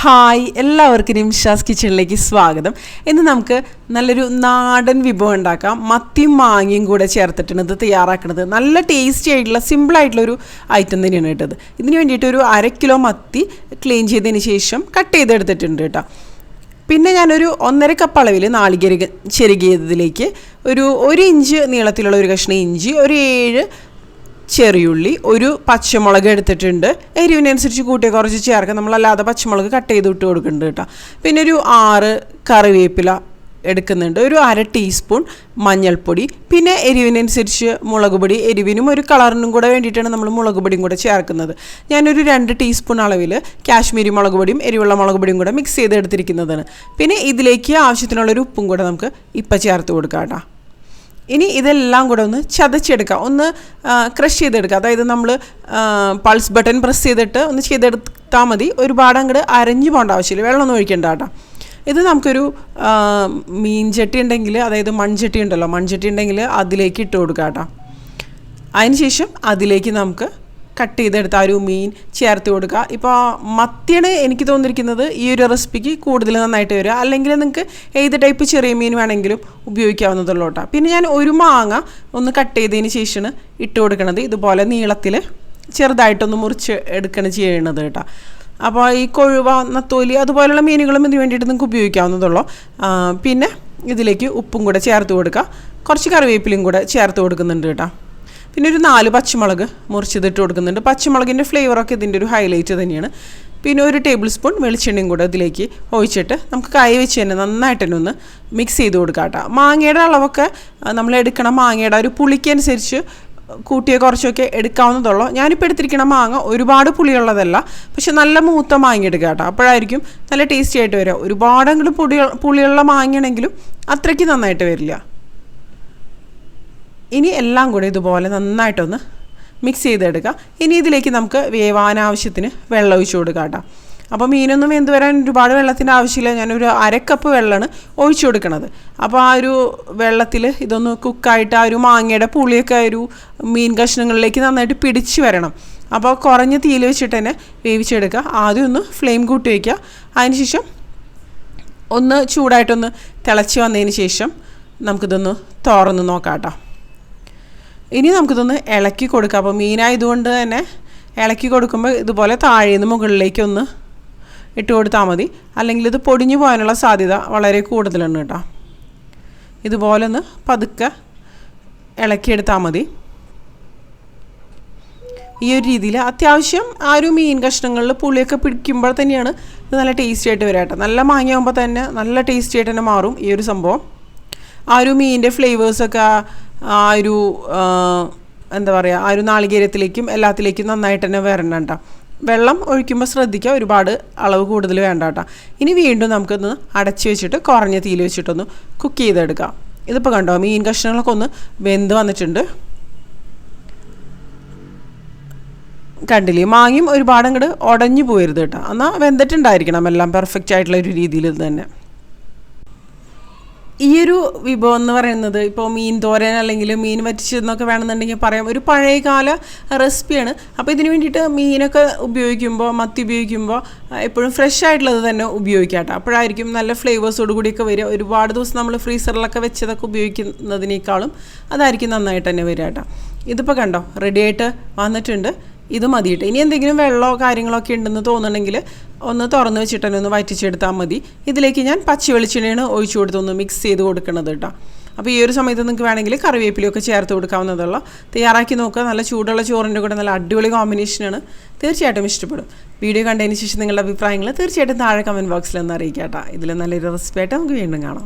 Hi എല്ലാവർക്കും നിംഷാസ് കിച്ചണിലേക്ക് സ്വാഗതം. ഇന്ന് നമുക്ക് നല്ലൊരു നാടൻ വിഭവം ഉണ്ടാക്കാം. മത്തിയും മാങ്ങയും കൂടെ ചേർത്തിട്ടാണ് ഇത് തയ്യാറാക്കുന്നത് നല്ല ടേസ്റ്റി ആയിട്ടുള്ള സിമ്പിൾ ആയിട്ടുള്ള ഒരു ഐറ്റം തന്നെയാണ് കേട്ടത് ഇതിന് വേണ്ടിയിട്ട് ഒരു അര കിലോ മത്തി ക്ലീൻ ചെയ്തതിന് ശേഷം കട്ട് ചെയ്തെടുത്തിട്ടുണ്ട് കേട്ടോ. പിന്നെ ഞാനൊരു ഒന്നര കപ്പ് അളവിൽ നാളികേര ചെരുകിയതിലേക്ക് ഒരു ഒരു ഇഞ്ച് നീളത്തിലുള്ള ഒരു കഷ്ണം ഇഞ്ചി ഒരു ഏഴ് ചെറിയുള്ളി ഒരു പച്ചമുളക് എടുത്തിട്ടുണ്ട്. എരിവിനനുസരിച്ച് കൂട്ടിയ കുറച്ച് ചേർക്കാം. നമ്മളല്ലാതെ പച്ചമുളക് കട്ട് ചെയ്ത് ഇട്ട് കൊടുക്കുന്നുണ്ട് കേട്ടോ. പിന്നെ ഒരു ആറ് കറിവേപ്പില എടുക്കുന്നുണ്ട്. ഒരു അര ടീസ്പൂൺ മഞ്ഞൾപ്പൊടി. പിന്നെ എരിവിനനുസരിച്ച് മുളക് പൊടി. എരിവിനും ഒരു കളറിനും കൂടെ വേണ്ടിയിട്ടാണ് നമ്മൾ മുളക് പൊടിയും കൂടെ ചേർക്കുന്നത്. ഞാനൊരു രണ്ട് ടീസ്പൂൺ അളവിൽ കാശ്മീരി മുളക് പൊടിയും എരിവുള്ള മുളക് പൊടിയും കൂടെ മിക്സ് ചെയ്ത് എടുത്തിരിക്കുന്നതാണ് പിന്നെ ഇതിലേക്ക് ആവശ്യത്തിനുള്ളൊരു ഉപ്പും കൂടെ നമുക്ക് ഇപ്പം ചേർത്ത് കൊടുക്കാം കേട്ടോ. ഇനി ഇതെല്ലാം കൂടെ ഒന്ന് ചതച്ചെടുക്കുക ഒന്ന് ക്രഷ് ചെയ്തെടുക്കുക അതായത് നമ്മൾ പൾസ് ബട്ടൺ പ്രസ് ചെയ്തിട്ട് ഒന്ന് ചെയ്തെടുത്താൽ മതി. ഒരുപാട് അങ്ങോട്ട് അരഞ്ഞു പോകേണ്ട ആവശ്യമില്ല. വെള്ളമൊന്നും ഒഴിക്കേണ്ട കേട്ടോ. ഇത് നമുക്കൊരു മീൻചട്ടി ഉണ്ടെങ്കിൽ അതായത് മൺചട്ടി ഉണ്ടല്ലോ മൺചട്ടി ഉണ്ടെങ്കിൽ അതിലേക്ക് ഇട്ട് കൊടുക്കുക കേട്ടോ. അതിനുശേഷം അതിലേക്ക് നമുക്ക് കട്ട് ചെയ്തെടുത്ത ആ ഒരു മീൻ ചേർത്ത് കൊടുക്കുക. ഇപ്പോൾ മത്തിയാണ് എനിക്ക് തോന്നിയിരിക്കുന്നത് ഈ ഒരു റെസിപ്പിക്ക് കൂടുതൽ നന്നായിട്ട് വരിക. അല്ലെങ്കിൽ നിങ്ങൾക്ക് ഏത് ടൈപ്പ് ചെറിയ മീൻ വേണമെങ്കിലും ഉപയോഗിക്കാവുന്നതുള്ളൂ കേട്ടോ. പിന്നെ ഞാൻ ഒരു മാങ്ങ ഒന്ന് കട്ട് ചെയ്തതിന് ശേഷമാണ് ഇട്ട് കൊടുക്കുന്നത് ഇതുപോലെ നീളത്തിൽ ചെറുതായിട്ടൊന്ന് മുറിച്ച് എടുക്കണം ചെയ്യണത് കേട്ടോ. അപ്പോൾ ഈ കൊഴുവ നത്തോലി അതുപോലെയുള്ള മീനുകളും ഇതിന് വേണ്ടിയിട്ട് നിങ്ങൾക്ക് ഉപയോഗിക്കാവുന്നതുള്ളൂ. പിന്നെ ഇതിലേക്ക് ഉപ്പും കൂടെ ചേർത്ത് കൊടുക്കുക. കുറച്ച് കറിവേപ്പിലയും കൂടെ ചേർത്ത് കൊടുക്കുന്നുണ്ട് കേട്ടോ. പിന്നെ ഒരു നാല് പച്ചമുളക് മുറിച്ചതിട്ട് കൊടുക്കുന്നുണ്ട്. പച്ചമുളകിന്റെ ഫ്ലേവറൊക്കെ ഇതിന്റെ ഒരു ഹൈലൈറ്റ് തന്നെയാണ്. പിന്നെ ഒരു ടേബിൾ സ്പൂൺ വെളിച്ചെണ്ണയും കൂടെ അതിലേക്ക് ഒഴിച്ചിട്ട് നമുക്ക് കൈ വെച്ച് തന്നെ നന്നായിട്ട് തന്നെ ഒന്ന് മിക്സ് ചെയ്ത് കൊടുക്കാം കേട്ടോ. മാങ്ങയുടെ അളവൊക്കെ നമ്മൾ എടുക്കണം മാങ്ങയുടെ ഒരു പുളിക്കനുസരിച്ച് കൂട്ടിയ കുറച്ചൊക്കെ എടുക്കാവുന്നതുള്ളൂ. ഞാനിപ്പോൾ എടുത്തിരിക്കുന്ന മാങ്ങ ഒരുപാട് പുളിയുള്ളതല്ല പക്ഷെ നല്ല മൂത്ത മാങ്ങ എടുക്കുക കേട്ടോ. അപ്പോഴായിരിക്കും നല്ല ടേസ്റ്റി ആയിട്ട് വരിക. ഒരുപാടെങ്കിലും പുളി പുളിയുള്ള മാങ്ങയാണെങ്കിലും അത്രയ്ക്ക് നന്നായിട്ട് വരില്ല. ഇനി എല്ലാം കൂടി ഇതുപോലെ നന്നായിട്ടൊന്ന് മിക്സ് ചെയ്തെടുക്കുക ഇനി ഇതിലേക്ക് നമുക്ക് വേവാനാവശ്യത്തിന് വെള്ളം ഒഴിച്ചു കൊടുക്കാം കേട്ടോ. അപ്പോൾ മീനൊന്നും വെന്ത് വരാൻ ഒരുപാട് വെള്ളത്തിന്റെ ആവശ്യമില്ല. ഞാനൊരു അരക്കപ്പ് വെള്ളമാണ് ഒഴിച്ചു കൊടുക്കുന്നത് അപ്പോൾ ആ ഒരു വെള്ളത്തിൽ ഇതൊന്ന് കുക്കായിട്ട് ആ ഒരു മാങ്ങയുടെ പുളിയൊക്കെ ഒരു മീൻ കഷ്ണങ്ങളിലേക്ക് നന്നായിട്ട് പിടിച്ചു വരണം. അപ്പോൾ കുറഞ്ഞ തീയിൽ വെച്ചിട്ട് തന്നെ വേവിച്ചെടുക്കുക. ആദ്യം ഒന്ന് ഫ്ലെയിം കൂട്ടി വയ്ക്കുക. അതിനുശേഷം ഒന്ന് ചൂടായിട്ടൊന്ന് തിളച്ച് വന്നതിന് ശേഷം നമുക്കിതൊന്ന് തുറന്ന് നോക്കാം കേട്ടോ. ഇനി നമുക്കിതൊന്ന് ഇളക്കി കൊടുക്കാം. അപ്പോൾ മീനായതുകൊണ്ട് തന്നെ ഇളക്കി കൊടുക്കുമ്പോൾ ഇതുപോലെ താഴേന്ന് മുകളിലേക്കൊന്ന് ഇട്ട് കൊടുത്താൽ മതി. അല്ലെങ്കിൽ ഇത് പൊടിഞ്ഞു പോകാനുള്ള സാധ്യത വളരെ കൂടുതലാണ് കേട്ടോ. ഇതുപോലെ ഒന്ന് പതുക്കെ ഇളക്കിയെടുത്താൽ മതി. ഈ ഒരു രീതിയിൽ അത്യാവശ്യം ആ ഒരു മീൻ കഷ്ണങ്ങളിൽ പുളിയൊക്കെ പിടിക്കുമ്പോൾ തന്നെയാണ് ഇത് നല്ല ടേസ്റ്റി ആയിട്ട് വരാട്ടോ നല്ല മാങ്ങയാകുമ്പോൾ തന്നെ നല്ല ടേസ്റ്റി ആയിട്ട് തന്നെ മാറും ഈ ഒരു സംഭവം. ആ ഒരു മീനിന്റെ ഫ്ലേവേഴ്സൊക്കെ ആ ഒരു എന്താ പറയുക ആ ഒരു നാളികേരത്തിലേക്കും എല്ലാത്തിലേക്കും നന്നായിട്ട് തന്നെ വരണ്ട വെള്ളം ഒഴിക്കുമ്പോൾ ശ്രദ്ധിക്കുക ഒരുപാട് അളവ് കൂടുതൽ വേണ്ട കേട്ടോ ഇനി വീണ്ടും നമുക്കൊന്ന് അടച്ച് വെച്ചിട്ട് കുറഞ്ഞ തീയിൽ വെച്ചിട്ടൊന്ന് കുക്ക് ചെയ്തെടുക്കാം. ഇതിപ്പോൾ കണ്ടോ മീൻ കഷ്ണങ്ങളൊക്കെ ഒന്ന് വെന്ത് വന്നിട്ടുണ്ട്. കണ്ടില്ലേ മാങ്ങയും ഒരുപാട് അങ്ങോട്ട് ഉടഞ്ഞു പോയരുത് കേട്ടോ എന്നാൽ വെന്തിട്ടുണ്ടായിരിക്കണം എല്ലാം പെർഫെക്റ്റ് ആയിട്ടുള്ള ഒരു രീതിയിൽ തന്നെ. ഈ ഒരു വിഭവം എന്ന് പറയുന്നത് ഇപ്പോൾ മീൻ തോരൻ അല്ലെങ്കിൽ മീൻ വറ്റിച്ചതെന്നൊക്കെ വേണമെന്നുണ്ടെങ്കിൽ പറയാം. ഒരു പഴയകാല റെസിപ്പിയാണ്. അപ്പോൾ ഇതിന് വേണ്ടിയിട്ട് മീനൊക്കെ ഉപയോഗിക്കുമ്പോൾ മത്തി ഉപയോഗിക്കുമ്പോൾ എപ്പോഴും ഫ്രഷ് ആയിട്ടുള്ളത് തന്നെ ഉപയോഗിക്കാം കേട്ടോ. അപ്പോഴായിരിക്കും നല്ല ഫ്ലേവേഴ്സോട് കൂടിയൊക്കെ വരിക. ഒരുപാട് ദിവസം നമ്മൾ ഫ്രീസറിലൊക്കെ വെച്ചതൊക്കെ ഉപയോഗിക്കുന്നതിനേക്കാളും അതായിരിക്കും നന്നായിട്ട് തന്നെ വരിക കേട്ടോ. ഇതിപ്പോൾ കണ്ടോ റെഡിയായിട്ട് വന്നിട്ടുണ്ട്. ഇത് മതിയിട്ട്. ഇനി എന്തെങ്കിലും വെള്ളമോ കാര്യങ്ങളോ ഒക്കെ ഉണ്ടെന്ന് തോന്നണമെങ്കിൽ ഒന്ന് തുറന്ന് വെച്ചിട്ട് തന്നെ ഒന്ന് വറ്റിച്ചെടുത്താൽ മതി. ഇതിലേക്ക് ഞാൻ പച്ച വെളിച്ചെണ്ണയാണ് ഒഴിച്ചു കൊടുത്തൊന്ന് മിക്സ് ചെയ്ത് കൊടുക്കുന്നത് കേട്ടോ അപ്പോൾ ഈ ഒരു സമയത്ത് നിങ്ങൾക്ക് വേണമെങ്കിൽ കറിവേപ്പിലയൊക്കെ ചേർത്ത് കൊടുക്കാവുന്നതുള്ള തയ്യാറാക്കി നോക്കുക. നല്ല ചൂടുള്ള ചോറിന്റെ കൂടെ നല്ല അടിപൊളി കോമ്പിനേഷനാണ് തീർച്ചയായിട്ടും ഇഷ്ടപ്പെടും. വീഡിയോ കണ്ടതിന് ശേഷം നിങ്ങളുടെ അഭിപ്രായങ്ങൾ തീർച്ചയായിട്ടും താഴെ കമന്റ് ബോക്സിൽ ഒന്ന് അറിയിക്കാം കേട്ടോ ഇതിൽ നല്ലൊരു റെസിപ്പി ആയിട്ട് നമുക്ക് വീണ്ടും കാണാം.